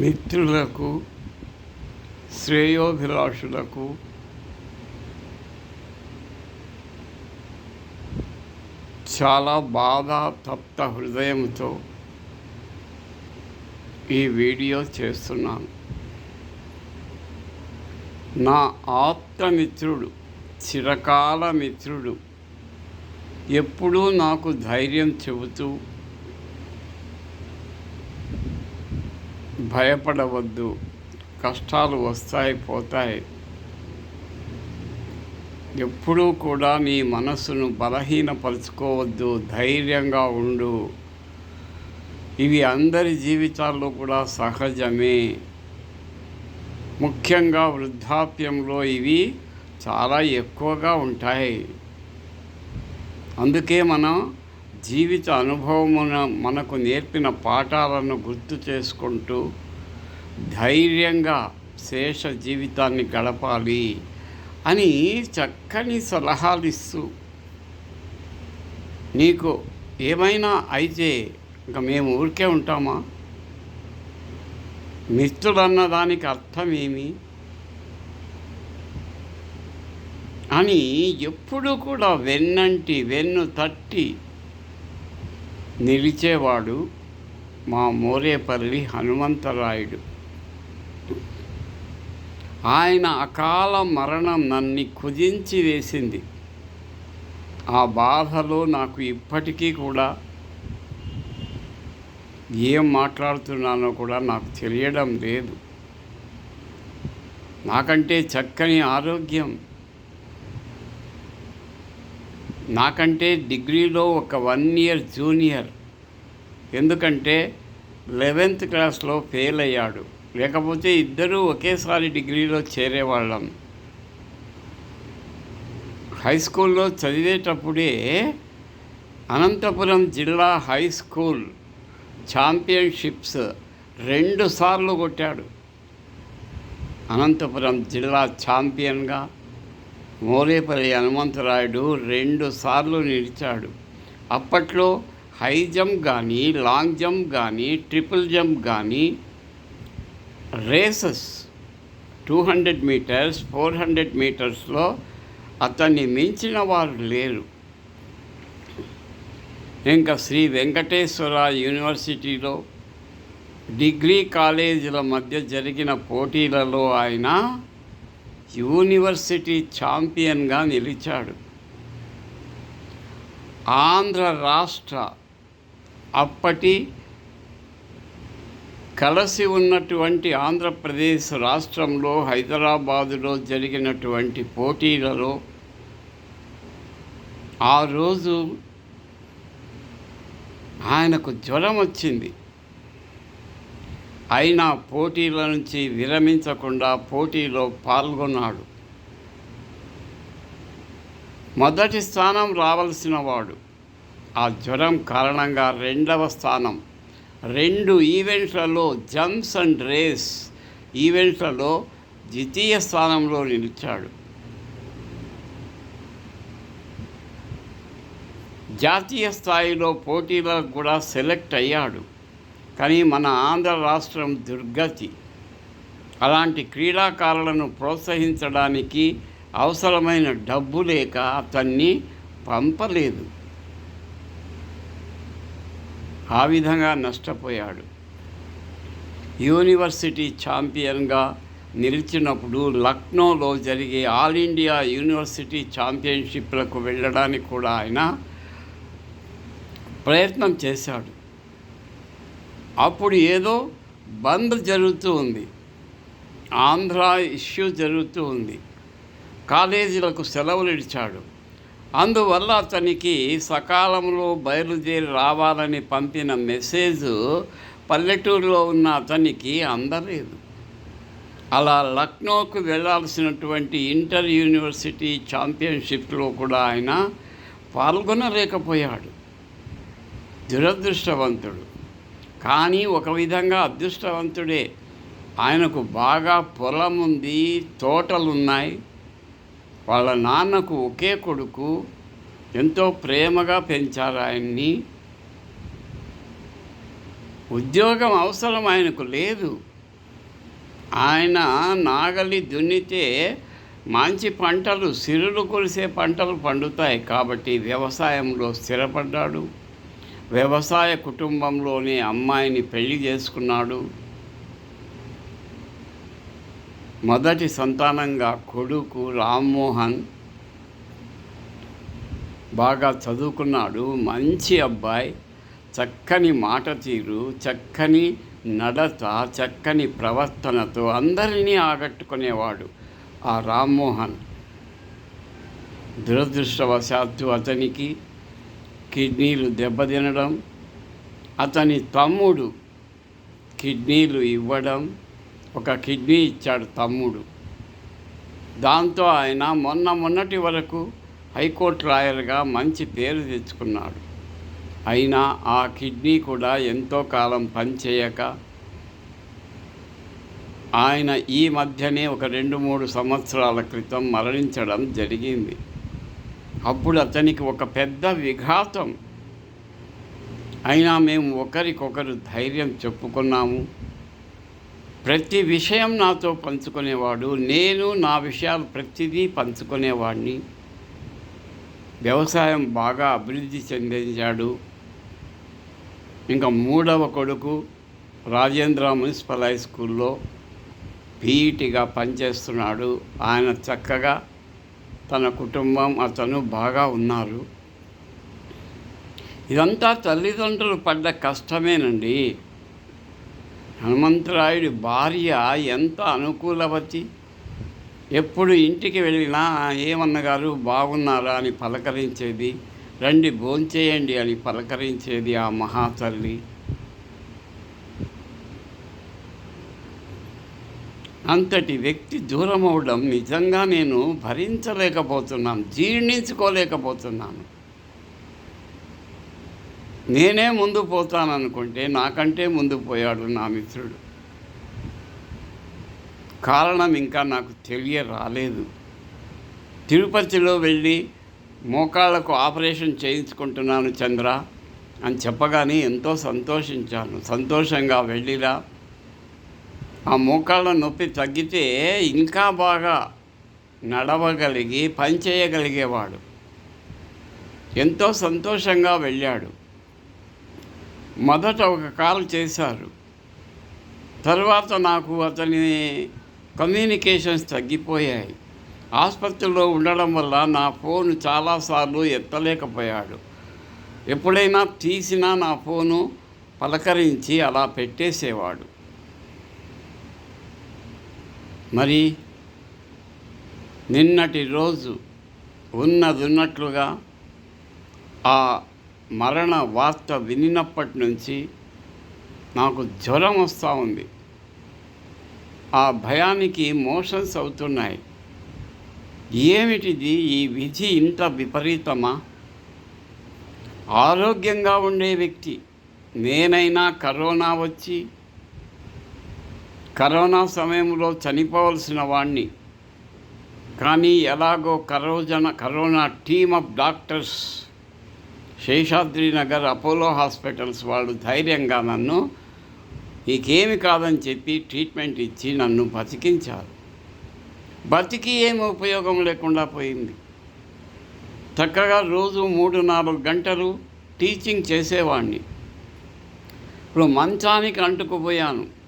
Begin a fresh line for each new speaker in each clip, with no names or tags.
మిత్రులకు శ్రేయోభిలాషులకు చాలా బాధ తప్త హృదయంతో ఈ వీడియో చేస్తున్నాను. నా ఆప్తమిత్రుడు చిరకాల మిత్రుడు ఎప్పుడూ నాకు ధైర్యం చెబుతూ భయపడవద్దు. కష్టాలు వస్తాయి పోతాయి. ఎప్పుడూ కూడా నీ మనస్సును బలహీనపరుచుకోవద్దు. ధైర్యంగా ఉండు. ఇవి అందరి జీవితాల్లో కూడా సహజమే. ముఖ్యంగా వృద్ధాప్యంలో ఇవి చాలా ఎక్కువగా ఉంటాయి. అందుకే మనం జీవిత అనుభవమున మనకు నేర్పిన పాఠాలను గుర్తు చేసుకుంటూ ధైర్యంగా శేష జీవితాన్ని గడపాలి అని చక్కని సలహాలు ఇస్తూ నీకు ఏమైనా అయితే ఇంకా మేము ఊరికే ఉంటామా? మిత్రుడన్న దానికి అర్థమేమి అని ఎప్పుడు కూడా వెన్నంటి వెన్ను తట్టి నిలిచేవాడు మా మోరేపల్లి హనుమంతరాయుడు. ఆయన అకాల మరణం నన్ను కుదించి వేసింది. ఆ బాధలో నాకు ఇప్పటికీ కూడా ఏం మాట్లాడుతున్నానో కూడా నాకు తెలియడం లేదు. నాకంటే చక్కని ఆరోగ్యం నాకంటే డిగ్రీలో ఒక వన్ ఇయర్ జూనియర్. ఎందుకంటే లెవెన్త్ క్లాస్లో ఫెయిల్ అయ్యాడు. లేకపోతే ఇద్దరూ ఒకేసారి డిగ్రీలో చేరేవాళ్ళం. హై స్కూల్లో చదివేటప్పుడే అనంతపురం జిల్లా హై స్కూల్ ఛాంపియన్షిప్స్ రెండు సార్లు కొట్టాడు. అనంతపురం జిల్లా ఛాంపియన్గా మోరేపల్లి హనుమంతరాయుడు రెండు సార్లు నిలిచాడు. అప్పట్లో హై జంప్ కానీ లాంగ్ జంప్ కానీ ట్రిపుల్ జంప్ కానీ races two hundred metres four hundred మీటర్స్లో అతన్ని మించిన వారు లేరు. ఇంకా శ్రీ వెంకటేశ్వర యూనివర్సిటీలో డిగ్రీ కాలేజీల మధ్య జరిగిన పోటీలలో ఆయన యూనివర్సిటీ ఛాంపియన్గా నిలిచాడు. ఆంధ్ర రాష్ట్ర అప్పటి కలిసి ఉన్నటువంటి ఆంధ్రప్రదేశ్ రాష్ట్రంలో హైదరాబాదులో జరిగినటువంటి పోటీలలో ఆ రోజు ఆయనకు జ్వరం వచ్చింది. అయినా పోటీల నుంచి విరమించకుండా పోటీలో పాల్గొన్నాడు. మొదటి స్థానం రావాల్సిన వాడు. ఆ జ్వరం కారణంగా రెండవ స్థానం. రెండు ఈవెంట్లలో జంప్స్ అండ్ రేస్ ఈవెంట్లలో ద్వితీయ స్థానంలో నిలిచాడు. జాతీయ స్థాయిలో పోటీలకు కూడా సెలెక్ట్ అయ్యాడు. కానీ మన ఆంధ్ర రాష్ట్రం దుర్గతి. అలాంటి క్రీడాకారులను ప్రోత్సహించడానికి అవసరమైన డబ్బు లేక అతన్ని పంపలేదు. ఆ విధంగా నష్టపోయాడు. యూనివర్సిటీ ఛాంపియన్గా నిలిచినప్పుడు లక్నోలో జరిగే ఆల్ ఇండియా యూనివర్సిటీ ఛాంపియన్షిప్లకు వెళ్ళడానికి కూడా ఆయన ప్రయత్నం చేశాడు. అప్పుడు ఏదో బంద్ జరుగుతూ ఉంది. ఆంధ్ర ఇష్యూ జరుగుతూ ఉంది. కాలేజీలకు సెలవులు ఇచ్చాడు. అందువల్ల అతనికి సకాలంలో బయలుదేరి రావాలని పంపిన మెసేజ్ పల్లెటూరులో ఉన్న అతనికి అందలేదు. అలా లక్నోకు వెళ్ళాల్సినటువంటి ఇంటర్ యూనివర్సిటీ ఛాంపియన్షిప్లో కూడా ఆయన పాల్గొనలేకపోయాడు. దురదృష్టవంతుడు. కానీ ఒక విధంగా అదృష్టవంతుడే. ఆయనకు బాగా పొలం ఉంది తోటలున్నాయి. వాళ్ళ నాన్నకు ఒకే కొడుకు ఎంతో ప్రేమగా పెంచారు ఆయన్ని. ఉద్యోగం అవసరం ఆయనకు లేదు. ఆయన నాగలి దున్నితే మంచి పంటలు సిరులు కొలిసే పంటలు పండుతాయి కాబట్టి వ్యవసాయంలో స్థిరపడ్డాడు. వ్యవసాయ కుటుంబంలోని అమ్మాయిని పెళ్ళి చేసుకున్నాడు. మొదటి సంతానంగా కొడుకు రామ్మోహన్ బాగా చదువుకున్నాడు. మంచి అబ్బాయి చక్కని మాట తీరు చక్కని నడత చక్కని ప్రవర్తనతో అందరినీ ఆగట్టుకునేవాడు ఆ రామ్మోహన్. దురదృష్టవశాత్తు అతనికి కిడ్నీలు దెబ్బతినడం అతని తమ్ముడు కిడ్నీలు ఇవ్వడం ఒక కిడ్నీ ఇచ్చాడు తమ్ముడు. దాంతో ఆయన మొన్న మొన్నటి వరకు హైకోర్టు లాయర్గా మంచి పేరు తెచ్చుకున్నాడు. అయినా ఆ కిడ్నీ కూడా ఎంతో కాలం పనిచేయక ఆయన ఈ మధ్యనే ఒక రెండు మూడు సంవత్సరాల క్రితం మరణించడం జరిగింది. అప్పుడు అతనికి ఒక పెద్ద విఘాతం. అయినా మేము ఒకరికొకరు ధైర్యం చెప్పుకున్నాము. ప్రతి విషయం నాతో పంచుకునేవాడు నేను నా విషయాలు ప్రతిదీ పంచుకునేవాడిని వ్యవసాయం బాగా అభివృద్ధి చెందించాడు. ఇంకా మూడవ కొడుకు రాజేంద్ర మున్సిపల్ హై స్కూల్లో పీఈటీగా పనిచేస్తున్నాడు. ఆయన చక్కగా తన కుటుంబం అతను బాగా ఉన్నారు. ఇదంతా తల్లిదండ్రులు పడ్డ కష్టమేనండి. హనుమంతరాయుడి భార్య ఎంత అనుకూలవతి? ఎప్పుడు ఇంటికి వెళ్ళినా ఏమన్నగారు బాగున్నారా అని పలకరించేది? రండి భోంచేయండి అని పలకరించేది ఆ మహాతల్లి. అంతటి వ్యక్తి దూరం అవడం నిజంగా నేను భరించలేకపోతున్నాను జీర్ణించుకోలేకపోతున్నాను. నేనే ముందు పోతాననుకుంటే నాకంటే ముందు పోయాడు నా మిత్రుడు. కారణం ఇంకా నాకు తెలియ రాలేదు తిరుపతిలో వెళ్ళి మోకాళ్ళకు ఆపరేషన్ చేయించుకుంటున్నాను చంద్ర అని చెప్పగానే ఎంతో సంతోషించాను. సంతోషంగా వెళ్ళిరా ఆ మోకాళ్ళ నొప్పి తగ్గితే ఇంకా బాగా నడవగలిగి పనిచేయగలిగేవాడు ఎంతో సంతోషంగా వెళ్ళాడు. మొదట ఒక కాల్ చేశారు. తర్వాత నాకు అతని కమ్యూనికేషన్స్ తగ్గిపోయాయి. ఆసుపత్రిలో ఉండడం వల్ల నా ఫోన్ చాలాసార్లు ఎత్తలేకపోయాడు. ఎప్పుడైనా తీసినా నా ఫోను పలకరించి అలా పెట్టేసేవాడు. మరి నిన్నటి రోజు ఉన్నదున్నట్లుగా ఆ మరణ వార్త వినినప్పటి నుంచి నాకు జ్వరం వస్తూ ఉంది. ఆ భయానికి మోషన్స్ అవుతున్నాయి. ఏమిటిది ఈ విధి ఇంత విపరీతమా? ఆరోగ్యంగా ఉండే వ్యక్తి నేనైనా కరోనా వచ్చి కరోనా సమయంలో చనిపోవలసిన వాణ్ణి. కానీ ఎలాగో కరోజన corona team of doctors Seshadri Nagar Apollo hospitals వాళ్ళు ధైర్యంగా నన్ను నీకేమి కాదని చెప్పి ట్రీట్మెంట్ ఇచ్చి నన్ను బతికించారు. బతికి ఏమి ఉపయోగం లేకుండా పోయింది. చక్కగా రోజు మూడు నాలుగు గంటలు టీచింగ్ చేసేవాడిని ఇప్పుడు మంచానికి అంటుకుపోయాను.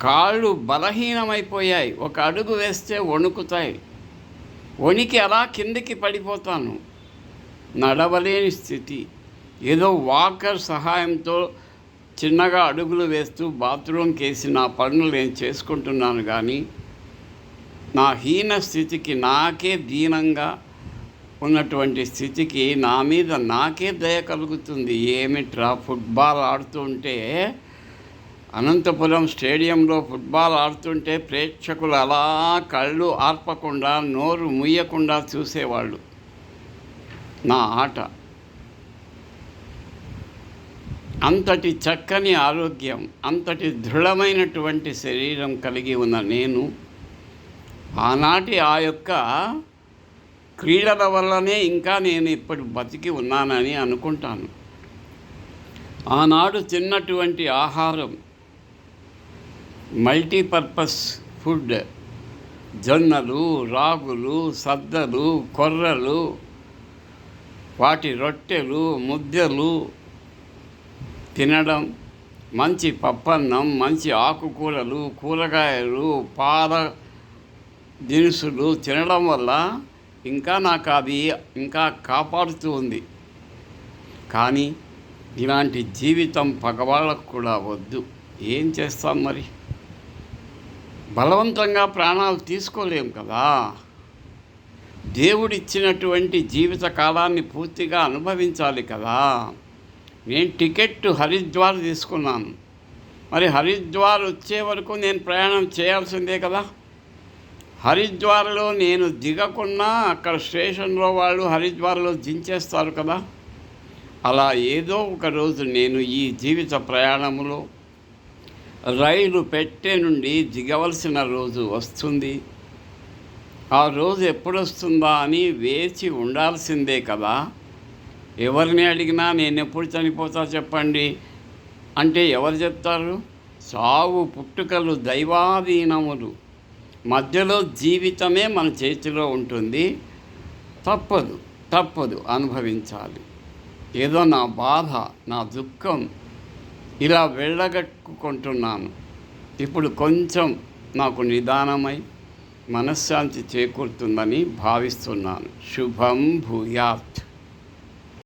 కాళ్ళు బలహీనమైపోయాయి. ఒక అడుగు వేస్తే వణుకుతాయి. వణికి అలా కిందికి పడిపోతాను. నడవలేని స్థితి. ఏదో వాకర్ సహాయంతో చిన్నగా అడుగులు వేస్తూ బాత్రూమ్కి వేసి నా పనులు నేను చేసుకుంటున్నాను కానీ నా హీన స్థితికి నాకే దీనంగా ఉన్నటువంటి స్థితికి నా మీద నాకే దయ కలుగుతుంది. ఏమిట్రా ఫుట్బాల్ ఆడుతుంటే అనంతపురం స్టేడియంలో ఫుట్బాల్ ఆడుతుంటే ప్రేక్షకులు అలా కళ్ళు ఆర్పకుండా నోరు ముయ్యకుండా చూసేవాళ్ళు. నా ఆట. అంతటి చక్కని ఆరోగ్యం అంతటి దృఢమైనటువంటి శరీరం కలిగి ఉన్న నేను ఆనాటి ఆ యొక్క క్రీడల వల్లనే ఇంకా నేను ఇప్పుడు బతికి ఉన్నానని అనుకుంటాను. ఆనాడు తిన్నటువంటి ఆహారం మల్టీపర్పస్ ఫుడ్. జొన్నలు రాగులు సద్దలు కొర్రలు వాటి రొట్టెలు ముద్దలు తినడం మంచి పప్పన్నం మంచి ఆకుకూరలు కూరగాయలు పాల దినుసులు తినడం వల్ల ఇంకా నాకు అది ఇంకా కాపాడుతూ ఉంది. కానీ ఇలాంటి జీవితం పగవాళ్ళకు కూడా వద్దు. ఏం చేస్తాం మరి? బలవంతంగా ప్రాణాలు తీసుకోలేం కదా? దేవుడిచ్చినటువంటి జీవిత కాలాన్ని పూర్తిగా అనుభవించాలి కదా? నేను టికెట్ హరిద్వార్ తీసుకున్నాను. మరి హరిద్వార్ వచ్చే వరకు నేను ప్రయాణం చేయాల్సిందే కదా? హరిద్వార్లో నేను దిగకుండా అక్కడ స్టేషన్లో వాళ్ళు హరిద్వార్లో దించేస్తారు కదా? అలా ఏదో ఒక రోజు నేను ఈ జీవిత ప్రయాణంలో రైలు పెట్టే నుండి దిగవలసిన రోజు వస్తుంది. ఆ రోజు ఎప్పుడు వస్తుందా అని వేచి ఉండాల్సిందే కదా. ఎవరిని అడిగినా నేను ఎప్పుడు చనిపోతా చెప్పండి. అంటే ఎవరు చెప్తారు? చావు పుట్టుకలు దైవాధీనములు. మధ్యలో జీవితమే మన చేతిలో ఉంటుంది. తప్పదు తప్పదు అనుభవించాలి. ఏదో నా బాధ నా దుఃఖం ఇలా వెళ్ళగట్టుకుంటున్నాను. ఇప్పుడు కొంచెం నాకు నిదానమై మనశ్శాంతి చేకూరుతుందని భావిస్తున్నాను. శుభం భూయాత్.